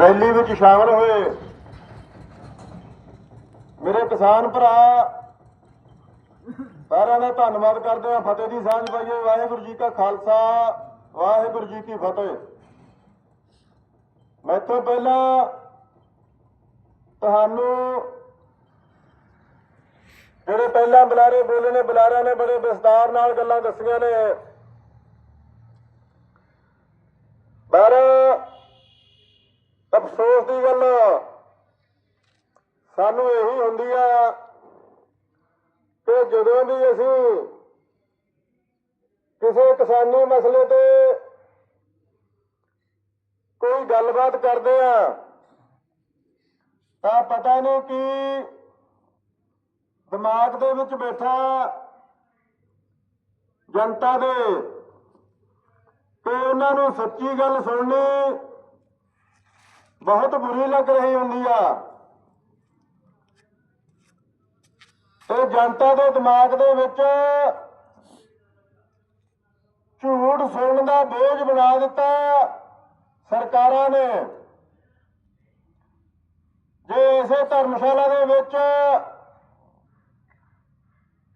Rally ਵਿੱਚ ਸ਼ਾਮਲ ਹੋਏ। ਮੇਰੇ ਕਿਸਾਨ ਭਰਾ, ਸਾਰਿਆਂ ਦਾ ਧੰਨਵਾਦ ਕਰਦੇ ਹਾਂ। ਫਤਿਹ ਦੀ ਸਾਂਝ ਪਾਈਏ। ਵਾਹਿਗੁਰੂ ਜੀ ਕਾ ਖਾਲਸਾ, ਵਾਹਿਗੁਰੂ ਜੀ ਕੀ ਫਤਿਹ। ਮੈਂ ਤੋਂ ਪਹਿਲਾਂ ਤੁਹਾਨੂੰ ਜਿਹੜੇ ਪਹਿਲਾਂ ਬੁਲਾਰੇ ਬੋਲੇ ਨੇ, ਬੁਲਾਰਿਆਂ ਨੇ ਬੜੇ ਵਿਸਤਾਰ ਨਾਲ ਗੱਲਾਂ ਦੱਸੀਆਂ ਨੇ। ਪਰ ਅਫਸੋਸ ਦੀ ਗੱਲ ਸਾਨੂੰ ਇਹੀ ਹੁੰਦੀ ਆ ਕਿ ਜਦੋਂ ਵੀ ਅਸੀਂ ਕਿਸੇ ਕਿਸਾਨੀ ਮਸਲੇ ਤੇ ਕੋਈ ਗੱਲਬਾਤ ਕਰਦੇ ਆ, ਤਾਂ ਪਤਾ ਨਹੀਂ ਕਿ ਦਿਮਾਗ ਦੇ ਵਿੱਚ ਬੈਠਾ ਜਨਤਾ ਦੇ ਤੇ ਉਹਨਾਂ ਨੂੰ ਸੱਚੀ ਗੱਲ ਸੁਣਨੀ ਬਹੁਤ ਬੁਰੀ ਲੱਗ ਰਹੀ ਹੁੰਦੀ ਆ। ਤੇ ਜਨਤਾ ਦੇ ਦਿਮਾਗ ਦੇ ਵਿੱਚ ਝੂਠ ਸੁਣਨ ਦਾ ਬੋਝ ਬਣਾ ਦਿੱਤਾ ਸਰਕਾਰਾਂ ਨੇ। ਜੇ ਇਸੇ ਧਰਮਸ਼ਾਲਾ ਦੇ ਵਿੱਚ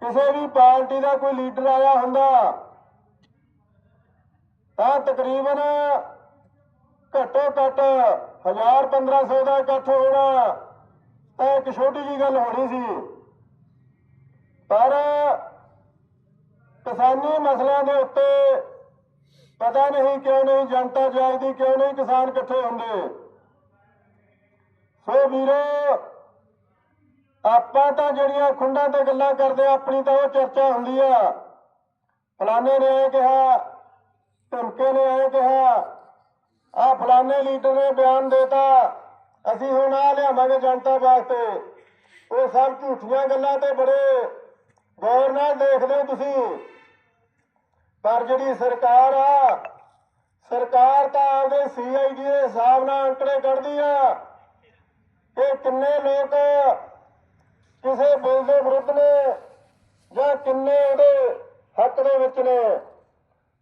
ਕਿਸੇ ਵੀ ਪਾਰਟੀ ਦਾ ਕੋਈ ਲੀਡਰ ਆਇਆ ਹੁੰਦਾ, ਤਾਂ ਤਕਰੀਬਨ ਘੱਟੋ ਘੱਟ 1000 1500 ਦਾ ਇਕੱਠ ਹੋਣਾ। ਤਾਂ ਇੱਕ ਛੋਟੀ ਜੀ ਗੱਲ ਹੋਣੀ ਸੀ। ਪਰ ਕਿਸਾਨੀ ਮਸਲਿਆਂ ਦੇ ਉੱਤੇ ਪਤਾ ਨਹੀਂ ਕਿਉਂ ਨਹੀਂ, ਜਨਤਾ ਜਾਗਦੀ, ਕਿਉਂ ਨਹੀਂ ਕਿਸਾਨ ਇਕੱਠੇ ਹੁੰਦੇ। ਸੋ ਵੀਰੋ, ਆਪਾਂ ਤਾਂ ਜਿਹੜੀਆਂ ਖੁੰਡਾਂ ਤੇ ਗੱਲਾਂ ਕਰਦੇ ਆਪਣੀ ਤਾਂ ਉਹ ਚਰਚਾ ਹੁੰਦੀ ਆ। ਫਲਾਣੇ ਨੇ ਇਹ ਕਿਹਾ, ਧਮਕੇ ਨੇ ਇਹ ਕਿਹਾ ਆ ਫਲਾਣੇ ਲੀਡਰ ਨੇ ਬਿਆਨ ਦੇਤਾ। ਅਸੀਂ ਹੁਣ ਆ ਲਿਆਵਾਂਗੇ ਜਨਤਾ ਵਾਸਤੇ। ਉਹ ਸਭ ਝੂਠੀਆਂ ਗੱਲਾਂ ਤੇ ਬੜੇ ਗੌਰ ਨਾਲ ਦੇਖਦੇ ਹੋ ਤੁਸੀਂ। ਪਰ ਜਿਹੜੀ ਸਰਕਾਰ ਆ, ਸਰਕਾਰ ਤਾਂ ਆਪਦੇ ਸੀਆਈਡੀ ਦੇ ਹਿਸਾਬ ਨਾਲ ਅੰਕੜੇ ਕੱਢਦੀ ਆ। ਕਿ ਕਿੰਨੇ ਲੋਕ ਕਿਸੇ ਬਿੱਲ ਦੇ ਵਿਰੁੱਧ ਨੇ ਜਾਂ ਕਿੰਨੇ ਉਹਦੇ ਹੱਕ ਦੇ ਵਿੱਚ ਨੇ?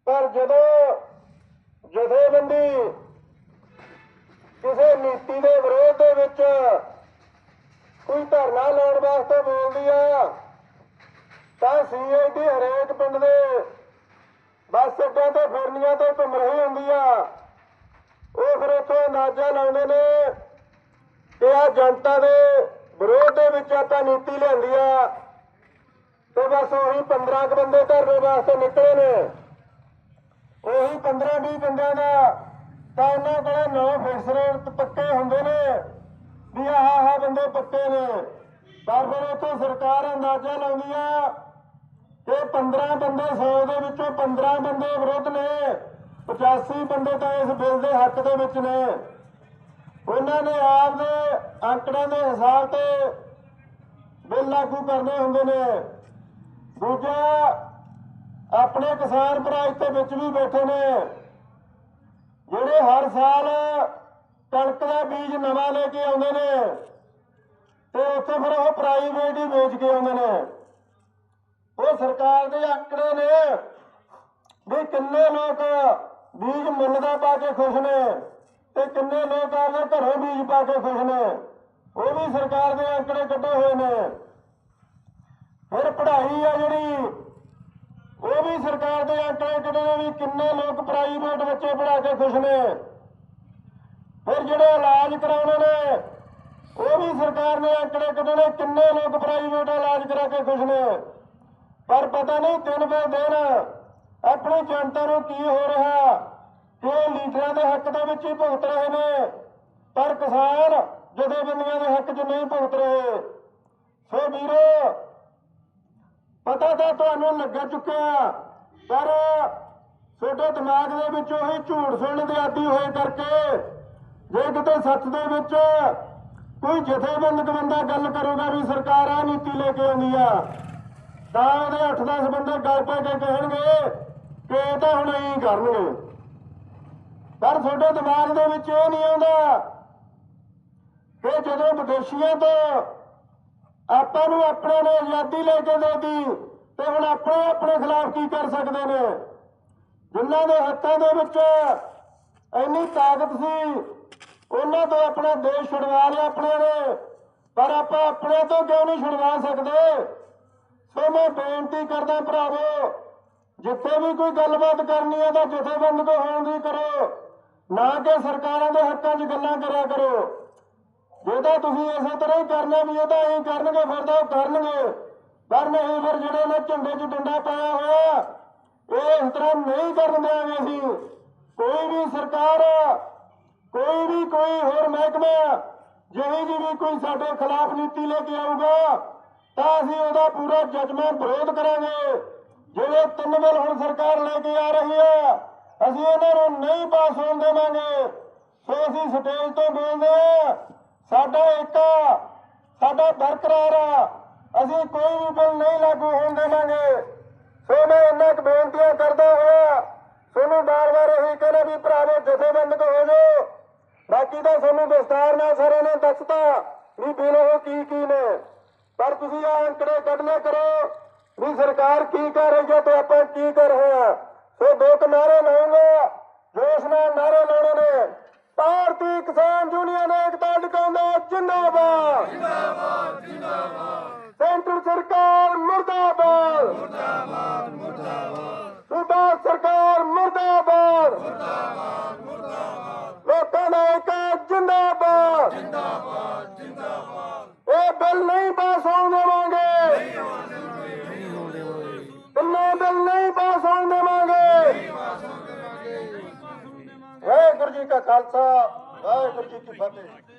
ਪਰ ਜਦੋਂ ਜਥੇਬੰਦੀ ਕਿਸੇ ਨੀਤੀ ਦੇ ਵਿਰੋਧ ਦੇ ਵਿੱਚ ਕੋਈ ਧਰਨਾ ਲਾਉਣ ਵਾਸਤੇ ਬੋਲਦੀ ਆ, ਤਾਂ ਸੀਆਈਡੀ ਹਰੇਕ ਪਿੰਡ ਦੇ ਬੱਸ ਅੱਡਿਆਂ ਤੇ ਫਿਰਨੀਆਂ ਤੇ ਘੁੰਮ ਰਹੀ ਹੁੰਦੀ ਆ। ਉਹ ਫਿਰ ਉੱਥੇ ਅੰਦਾਜ਼ਾ ਲਾਉਂਦੇ ਨੇ ਕਿ ਆ ਜਨਤਾ ਦੇ ਵਿਰੋਧ ਦੇ ਵਿੱਚ ਆਪਾਂ ਨੀਤੀ ਲਿਆਂਦੀ ਆ ਤੇ ਬਸ ਉਹੀ 15 ਕੁ ਬੰਦੇ ਧਰਨੇ ਵਾਸਤੇ ਨਿਕਲੇ ਨੇ। ਉਹੀ 15 20 ਬੰਦਿਆਂ ਦਾ ਤਾਂ ਉਹਨਾਂ ਕੋਲੇ ਨੌ ਫਿਕਸ ਪੱਕੇ ਹੁੰਦੇ ਨੇ ਵੀ ਆਹ ਆਹ ਬੰਦੇ ਪੱਕੇ ਨੇ। ਪਰ ਫਿਰ ਉੱਥੇ ਸਰਕਾਰ ਅੰਦਾਜ਼ਾ ਲਾਉਂਦੀ ਆ ਕਿ 15 ਬੰਦੇ 100 ਦੇ ਵਿੱਚੋਂ 15 ਬੰਦੇ ਵਿਰੁੱਧ ਨੇ 85 ਬੰਦੇ ਤਾਂ ਇਸ ਬਿੱਲ ਦੇ ਹੱਕ ਦੇ ਵਿੱਚ ਨੇ। ਉਹਨਾਂ ਨੇ ਆਪ ਦੇ ਅੰਕੜਿਆਂ ਦੇ ਹਿਸਾਬ ਤੇ ਬਿੱਲ ਲਾਗੂ ਕਰਨੇ ਹੁੰਦੇ ਨੇ। ਦੂਜਾ, ਆਪਣੇ ਕਿਸਾਨ ਭਰਾ ਇੱਥੇ ਵਿੱਚ ਵੀ ਬੈਠੇ ਨੇ। ਜਿਹੜੇ ਹਰ ਸਾਲ ਕਣਕ ਦਾ ਬੀਜ ਨਵਾਂ ਲੈ ਕੇ ਆਉਂਦੇ ਨੇ, ਤੇ ਉੱਥੇ ਫਿਰ ਉਹ ਪ੍ਰਾਈਵੇਟ ਹੀ ਵੇਚ ਕੇ ਆਉਂਦੇ ਨੇ। ਉਹ ਸਰਕਾਰ ਦੇ ਆંકੜੇ ਨੇ ਵੀ ਕਿੰਨੇ ਲੋਕ ਬੀਜ ਮੁੱਲ ਦਾ ਪਾ ਕੇ ਖੁਸ਼ ਨੇ ਤੇ ਕਿੰਨੇ ਲੋਕ ਆਪਣੇ ਘਰੋਂ ਬੀਜ ਪਾ ਕੇ ਖੁਸ਼ ਨੇ। ਉਹ ਵੀ ਸਰਕਾਰ ਦੇ ਆંકੜੇ ਕੱਢੇ ਹੋਏ ਨੇ। ਫਿਰ ਪੜ੍ਹਾਈ ਆ ਜਿਹੜੀ ਸਰਕਾਰ ਦੇ ਵੀ ਕਿੰਨੇ ਲੋਕ ਪ੍ਰਾਈਵੇਟ ਬੱਚੇ ਪੜ੍ਹਾ ਕੇ ਖੁਸ਼ ਨੇ? ਫਿਰ ਜਿਹੜੇ ਇਲਾਜ ਕਰਾਉਣੇ ਨੇ, ਉਹ ਵੀ ਸਰਕਾਰ ਨੇ ਆંકੜੇ ਕੱਢੇ ਨੇ ਕਿੰਨੇ ਲੋਕ ਪ੍ਰਾਈਵੇਟ ਇਲਾਜ ਕਰਾ ਕੇ ਖੁਸ਼ ਨੇ? ਪਰ ਪਤਾ ਨਹੀਂ ਦਿਨ ਬੇ ਦਿਨ ਆਪਣੀ ਜਨਤਾ ਨੂੰ ਕੀ ਹੋ ਰਿਹਾ ਕਿ ਲੀਡਰਾਂ ਦੇ ਹੱਕ ਦੇ ਵਿੱਚ ਹੀ ਭੁਗਤ ਰਹੇ ਨੇ। ਪਰ ਕਿਸਾਨ ਜਥੇਬੰਦੀਆਂ ਦੇ ਹੱਕ 'ਚ ਨਹੀਂ ਭੁਗਤ ਰਹੇ। ਸੋ ਵੀਰੋ, ਪਤਾ ਤਾਂ ਤੁਹਾਨੂੰ ਲੱਗ ਚੁੱਕਿਆ ਪਰ ਤੁਹਾਡੇ ਦਿਮਾਗ ਦੇ ਵਿੱਚ ਉਹੀ ਝੂਠ ਸੁਣਨ ਦੇ ਆਦੀ ਹੋਏ ਕਰਕੇ ਜੇ ਕਿਤੇ ਸੱਚ ਦੇ ਵਿੱਚ ਕੋਈ ਜਥੇਬੰਦਕ ਬੰਦਾ ਗੱਲ ਕਰੂਗਾ ਵੀ ਸਰਕਾਰ ਆ ਨੀਤੀ ਲੈ ਕੇ ਆਉਂਦੀ ਆ, ਤਾਂ ਉਹਦੇ 8-10 ਬੰਦੇ ਗੱਲ ਪੈ ਕੇ ਕਹਿਣਗੇ ਕਿ ਇਹ ਤਾਂ ਹੁਣ ਇਹੀ ਕਰਨਗੇ। ਪਰ ਤੁਹਾਡੇ ਦਿਮਾਗ ਦੇ ਵਿੱਚ ਇਹ ਨਹੀਂ ਆਉਂਦਾ ਕਿ ਜਦੋਂ ਵਿਦੇਸ਼ੀਆਂ ਤੋਂ ਆਪਾਂ ਨੂੰ ਆਪਣੇ ਨੇ ਆਜ਼ਾਦੀ ਲੈ ਕੇ ਦੇਤੀ ਤੇ ਹੁਣ ਆਪਣੇ ਆਪਣੇ ਖਿਲਾਫ ਕੀ ਕਰ ਸਕਦੇ ਨੇ? ਜਿਨ੍ਹਾਂ ਦੇ ਹੱਥਾਂ ਦੇ ਵਿੱਚ ਇੰਨੀ ਤਾਕਤ ਸੀ, ਉਹਨਾਂ ਤੋਂ ਆਪਣਾ ਦੇਸ਼ ਛੁਡਵਾ ਲਿਆ ਆਪਣੇ ਨੇ। ਪਰ ਆਪਾਂ ਆਪਣੇ ਤੋਂ ਕਿਉਂ ਨਹੀਂ ਛੁਡਵਾ ਸਕਦੇ? ਸੋ ਮੈਂ ਬੇਨਤੀ ਕਰਦਾ ਭਰਾਵੋ, ਜਿੱਥੇ ਵੀ ਕੋਈ ਗੱਲਬਾਤ ਕਰਨੀ ਹੈ ਤਾਂ ਜਥੇਬੰਦ ਕੋ ਹੋਣ ਦੀ ਕਰੋ। ਨਾ ਕਿ ਸਰਕਾਰਾਂ ਦੇ ਹੱਕਾਂ 'ਚ ਗੱਲਾਂ ਕਰਿਆ ਕਰੋ। ਜੇ ਤਾਂ ਤੁਸੀਂ ਇਸੇ ਤਰ੍ਹਾਂ ਹੀ ਕਰਨਾ ਵੀ ਇਹ ਤਾਂ ਐਂ ਕਰਨਗੇ, ਫਿਰ ਤਾਂ ਉਹ ਕਰਨਗੇ। ਪਰ ਨਹੀਂ ਫਿਰ ਜਿਹੜੇ ਨੇ ਝੰਡੇ 'ਚ ਡੰਡਾ ਪਾਇਆ ਹੋਇਆ, ਇਹ ਇਸ ਤਰ੍ਹਾਂ ਨਹੀਂ ਕਰਨ ਦਿਆਂਗੇ ਅਸੀਂ। ਕੋਈ ਵੀ ਸਰਕਾਰ, ਕੋਈ ਵੀ ਕੋਈ ਹੋਰ ਮਹਿਕਮਾ ਜਿਹੀ ਜੀ ਵੀ ਕੋਈ ਸਾਡੇ ਖਿਲਾਫ ਨੀਤੀ ਲੈ ਕੇ ਆਊਗਾ, ਤਾਂ ਅਸੀਂ ਉਹਦਾ ਪੂਰਾ ਜਜ਼ਮਾ ਵਿਰੋਧ ਕਰਾਂਗੇ। ਜਿਹੜੇ ਤਿੰਨ ਬਿੱਲ ਹੁਣ ਸਰਕਾਰ ਲੈ ਕੇ ਆ ਰਹੀ ਹੈ, ਅਸੀਂ ਇਹਨਾਂ ਨੂੰ ਨਹੀਂ ਪਾਸ ਹੋਣ ਦੇਵਾਂਗੇ। ਸੋ ਅਸੀਂ ਸਟੇਜ ਤੋਂ ਬੋਲਦੇ ਹਾਂ, ਸਾਡਾ ਏਕਾ ਸਾਡਾ ਬਰਕਰਾਰ ਆ। ਅਸੀਂ ਕੋਈ ਵੀ ਬਿੱਲ ਨਹੀਂ ਲਾਗੂ ਹੋਣ ਦੇਵਾਂਗੇ। ਸੋ ਮੈਂ ਇੰਨਾ ਕੁ ਬੇਨਤੀਆਂ ਕਰਦਾ ਹੋਇਆ ਤੁਹਾਨੂੰ ਬਾਰ-ਬਾਰ ਇਹੀ ਕਹਿੰਦਾ ਵੀ ਭਰਾਵੋ ਜਥੇਬੰਦ ਕੋ ਹੋ ਜਾਓ। ਬਾਕੀ ਤਾਂ ਤੁਹਾਨੂੰ ਵਿਸਤਾਰ ਨਾਲ ਸਾਰਿਆਂ ਨੇ ਦੱਸਤਾ ਵੀ ਬਿੱਲ ਉਹ ਕੀ ਕੀ ਨੇ। ਪਰ ਤੁਸੀਂ ਆ ਅੰਕੜੇ ਕੱਢਨੇ ਕਰੋ ਵੀ ਸਰਕਾਰ ਕੀ ਕਰ ਰਹੀ ਹੈ ਤੇ ਆਪਾਂ ਕੀ ਕਰ ਰਹੇ ਹਾਂ ਸੋ ਦੋ ਕੁ ਨਾਰੇ ਲਾਉਂਗਾ ਜੋਸ਼ ਨਾਲ ਨਾਰੇ ਲਾਉਣੇ ਨੇ ਭਾਰਤੀ ਕਿਸਾਨ ਯੂਨੀਅਨ ਏਕਤਾ ਟਿਕਾਉਂਦਾ ਜਿੰਦਾਬਾਦ ਜਿੰਦਾਬਾਦ ਜਿੰਦਾਬਾਦ ਸੈਂਟਰ ਸਰਕਾਰ ਮੁਰਦਾਬਾਦ ਮੁਰਦਾਬਾਦ। ਸੂਬਾ ਸਰਕਾਰ ਮੁਰਦਾਬਾਦ। ਮੁਰਦਾਬਾਦ ਮੁਰਦਾਬਾਦ। ਲੋਕਾਂ ਦਾ ਏਕਾ ਜਿੰਦਾਬਾਦ। ਜਿੰਦਾਬਾਦ ਜਿੰਦਾਬਾਦ। ਇਹ ਬਿੱਲ ਨਹੀਂ ਪਾਸ ਹੋਣ ਦੇਵਾਂਗੇ। ਬਿੱਲਾਂ ਬਿੱਲ ਨਹੀਂ ਪਾਸ ਹੋਣ ਦੇਵਾਂਗੇ। ਵਾਹਿਗੁਰੂ ਜੀ ਕਾ ਖਾਲਸਾ, ਵਾਹਿਗੁਰੂ ਜੀ ਕੀ ਫਤਿਹ।